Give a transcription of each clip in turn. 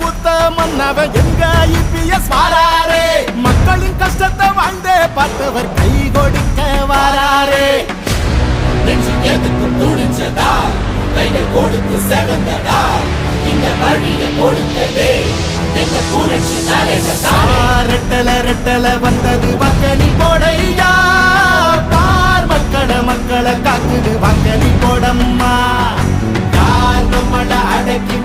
புத்த மன்னவ எங்க இபிஎஸ் வாராரே? மக்களின் கஷ்டத்தை வாழ்ந்தே பார்த்தவர் கை கொடுக்க வாராரே. நெஞ்சு எதுக்கு துணிச்சதா கைகள் கொடுத்து செவந்ததா இந்த வழியை கொடுத்ததே. எங்க புரட்சி தலைவதா ரெட்டல ரெட்டல வந்தது மக்களி போடையா பார் மக்கள மக்களை காக்குது மக்களி போடம்மா யார் நம்மள அடக்கி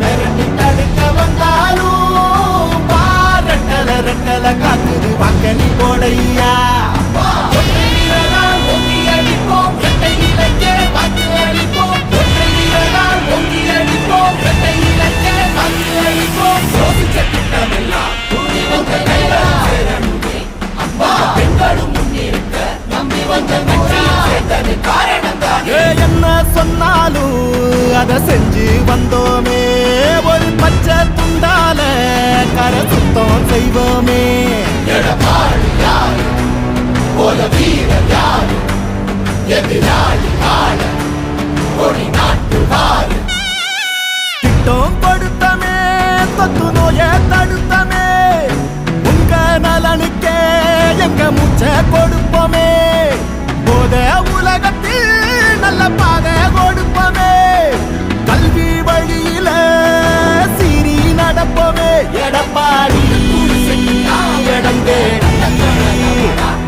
வெற்றி சேர்ந்தது காரணம் ஏ என்ன சொன்னாலும் அத செஞ்சு வந்தோமே. கரை சுத்தம் செய்வோமே. எடப்பாடி யாரு? போல வீரர் யாரு? எதிராளி ஆள கொடி நாட்டு வாரு திட்டம் கொடுத்தமே தொத்து நோய தடுத்தமே. உங்க நலனுக்கே எங்க மூச்ச கொடுப்போமே. போத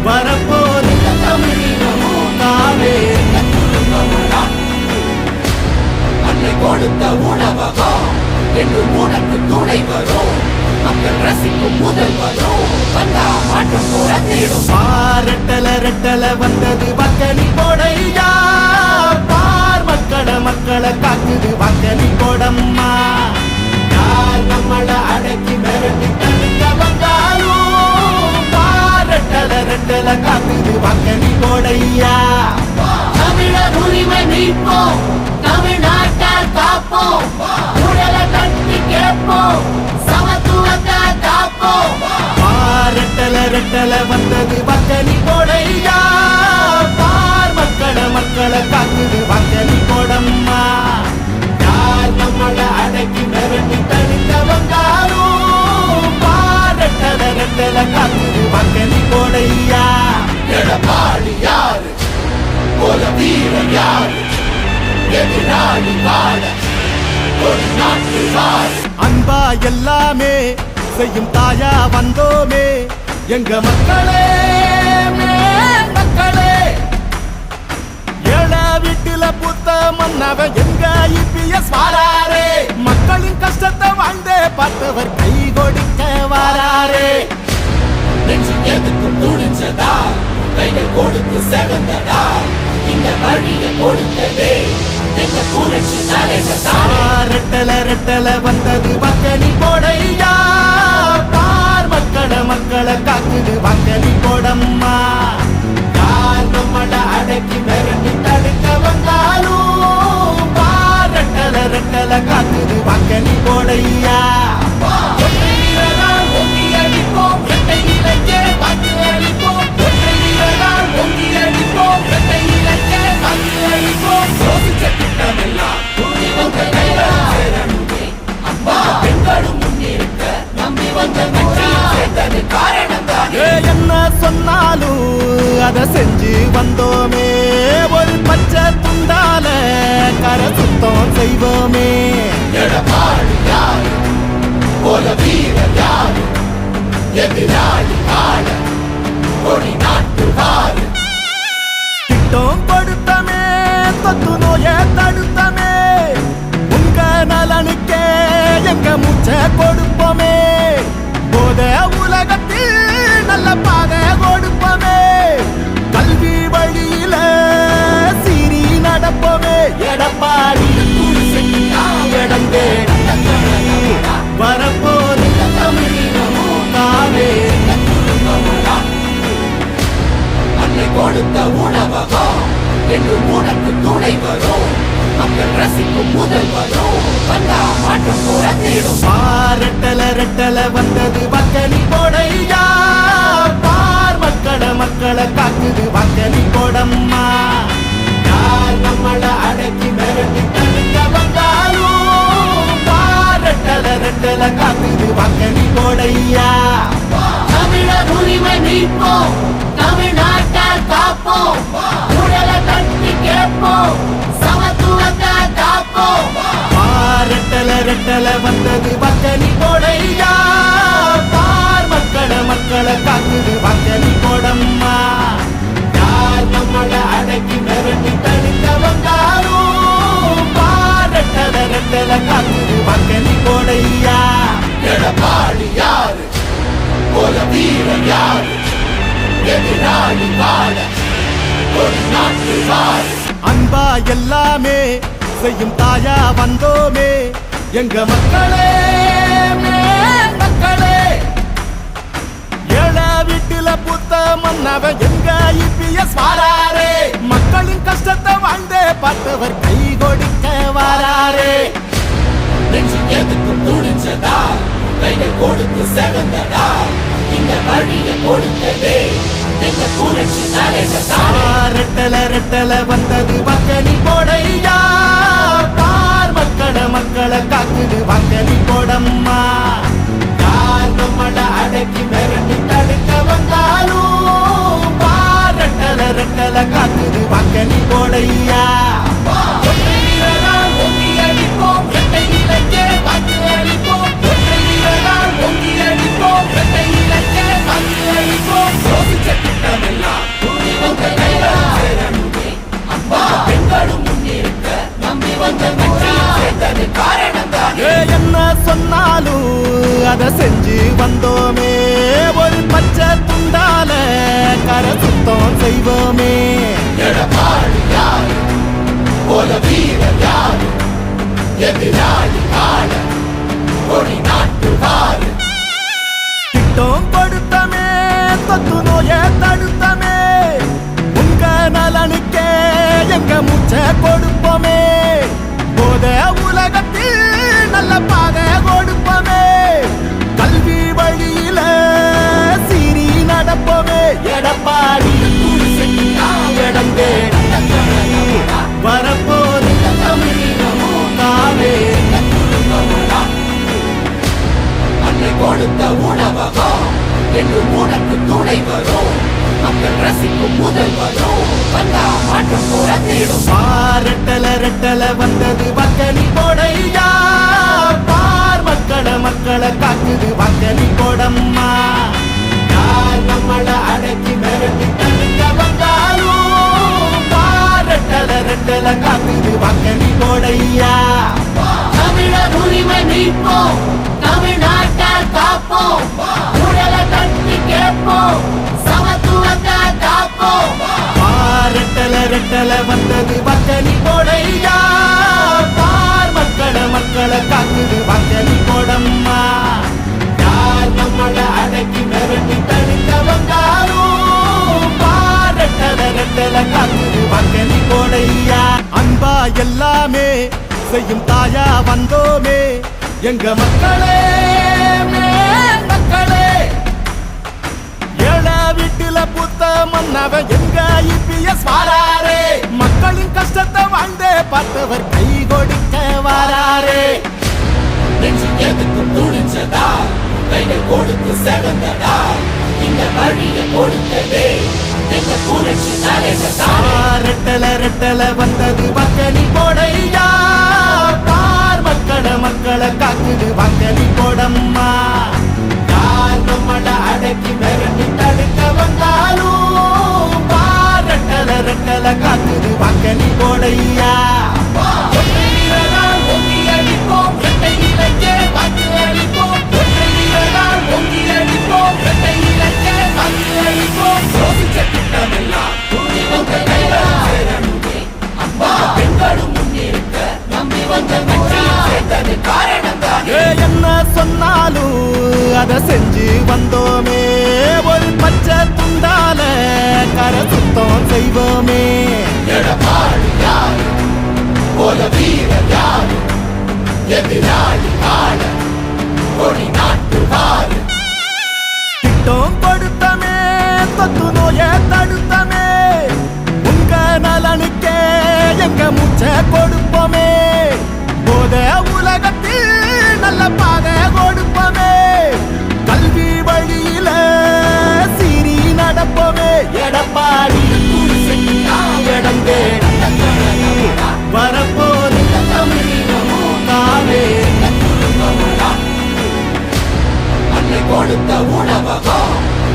வரப்போது தமிழ் அன்னை கொடுத்த உணவகம் என்று உனக்கு துணை வரும் மக்கள் ரசிக்கும் முதல் வரும் வந்தா மாற்றம் போல தேடும் பாரட்டல ரெட்டல வந்தது வக்கலி போடையா பார் மக்கள மக்களை காக்குது வக்கலி போடம்மா. யார் நம்மள அடக்கி மிரட்டி ரெட்டல ரெட்டல காத்துது வக்கலி போடையா தமிழர் உரிமை மீட்போம். தமிழ்நாட்டால் காப்போம். உடலை தட்டி கேட்போம். சமத்துவத்தை காப்போம். ரெட்டல ரெட்டல வந்தது வக்கலி போடையா பார் மக்கள மக்களை காத்துது வக்கலி போடம்மா யார் நம்மள அடக்கி மிரட்டி தடுக்க வந்தாலும் பாரட்டல ரெட்டல காக்குது வக்கலி போடையா எடப்பாடி யாரு போல வீரர் யாரு எதிராளி வாழ ஒரு நாட்டு வாழ அன்பா எல்லாமே செய்யும் தாயா வந்தோமே. எங்க மக்களே மக்களே. ஏழை வீட்டுல புத்த மன்னவ எங்க இபிஎஸ் வாராரே? மக்களின் கஷ்டத்தை வாழ்ந்தே பார்த்தவர் கை கொடுக்க வாராரே. நெஞ்சு எதுக்கு துணிச்சதா கைகள் கொடுத்து செவந்ததா இந்த வழியை கொடுத்ததே. எங்க புரட்சி தலைவதா ரெட்டல ரெட்டல வந்தது பக்கனி போடையா. பார் மக்களை மக்களை காக்குது பக்கனி போடம்மா. யார் நம்மளை அடக்கி மிரட்டி தடுக்க வந்தாலும் பார் ரெட்டல ரெட்டல காக்குது பக்கனி போடையா. 99 பாரட்டல ரெட்டல வந்தது வக்கனி போடையா? பார் மக்கள மக்களை காக்குது வக்கனி போடம்மா. யார் நம்மள அடக்கி மிரட்டி தடுக்க வந்தாலும் பாரட்டல ரெட்டல காக்குது வக்கனி போடையா? தமிழர் உரிமை மீட்போம். தமிழ்நாட்டால் காப்போம். எதிராளி வாழ ஒரு வாழ அன்பா எல்லாமே செய்யும் தாயா வந்தோமே. எங்க மக்களே மக்களே. ஏழா வீட்டுல புத்த மன்னவன் எங்க இபிஎஸ் வாராரே? மக்களின் கஷ்டத்தை வாழ்ந்தே பார்த்தவர் கை கொடுக்க வாராரே. நெஞ்சு எதுக்கும் துணிச்சதா கைகள் கொடுத்து செவந்ததா? இந்த வழியை கொடுத்ததே. ரெட்டல ரெட்டல வந்தது வக்கனி கொடையா பார் மக்கள மக்களை காக்குது வக்கனி கொடம்மா அதை செஞ்சு வந்தோமே. ஒரு பச்சை துண்டால கரை சுத்தம் செய்வோமே. போல வீரர் யாரு? எதிராளி ஆள? கொடுத்த உணவகம் என்று உனக்கு துணை வரும். மக்கள் ரசிக்கும் முதல்வரும் வந்தா மாற்றம் புறத்திடும். பாரட்டல ரெட்டல வந்தது வக்கனி கொடையா. பார் மக்கள மக்களை காக்குது வக்கனி கொடம்மா. யார் நம்மள அடக்கி மிரட்டி தடுக்க வந்தாலும் பாரட்டல ரெட்டல காக்குது வக்கனி கொடையா. தமிழர் உரிமை மீட்போம். உடலை தட்டி கேட்போம் சமத்துவத்தை காப்போம் பாரட்டல ரெட்டல வந்தது வக்கனி கொடையா பார் மக்கள மக்களை காக்குது வக்கனி கொடம்மா யார் நம்மள அடக்கி மிரட்டி தடுக்க பாரட்டல ரெட்டல காக்குது வக்கனி கொடையா அன்பா எல்லாமே செய்யும் தாயா வந்தோமே. எங்க மக்களே மேல் மக்களே இபிஎஸ் வாராரே. மக்களின் கஷ்டத்தை வாழ்ந்தே பார்த்தவர் கை கொடுக்க வாராரே. நெஞ்சு துணிச்சதா கைகள் கொடுத்து செவந்ததா இந்த வழியை கொடுத்ததே எங்க புரட்சி தலைவதா ரெட்டல ரெட்டல வந்தது வக்கனி போடையா? பார் மக்களை மக்களை காக்குது வக்கனி போடம்மா வக்கனி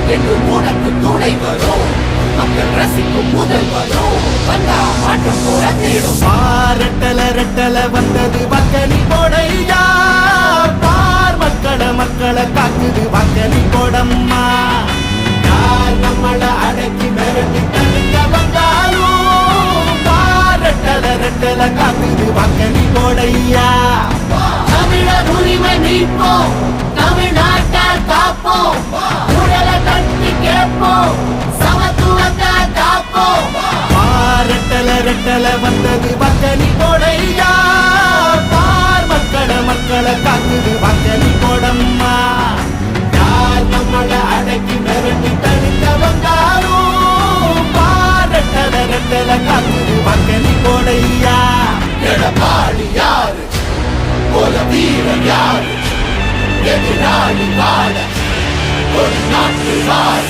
உணவகம் என்று உனக்கு துணை வரும். மக்கள் ரசிக்கும் முதல் வரும். வந்தா மாற்றம் கூட தேடும் பாரட்டல ரெட்டல வந்தது வக்கனி கொடையா? பார் மக்கள மக்களை காக்குது வக்கனி கொடம்மா? யார் நம்மள அடக்கி மிரட்டி தடுக்க வந்தாலும் பாரட்டல ரெட்டல காக்குது வக்கனி கொடையா? தமிழர் உரிமை மீட்போம். தமிழ்நாட்டை காப்போம். எடப்பாடி யாரு போல வீரர் யாரு எதிராளி வாழ ஒரு நாட்டு வாழ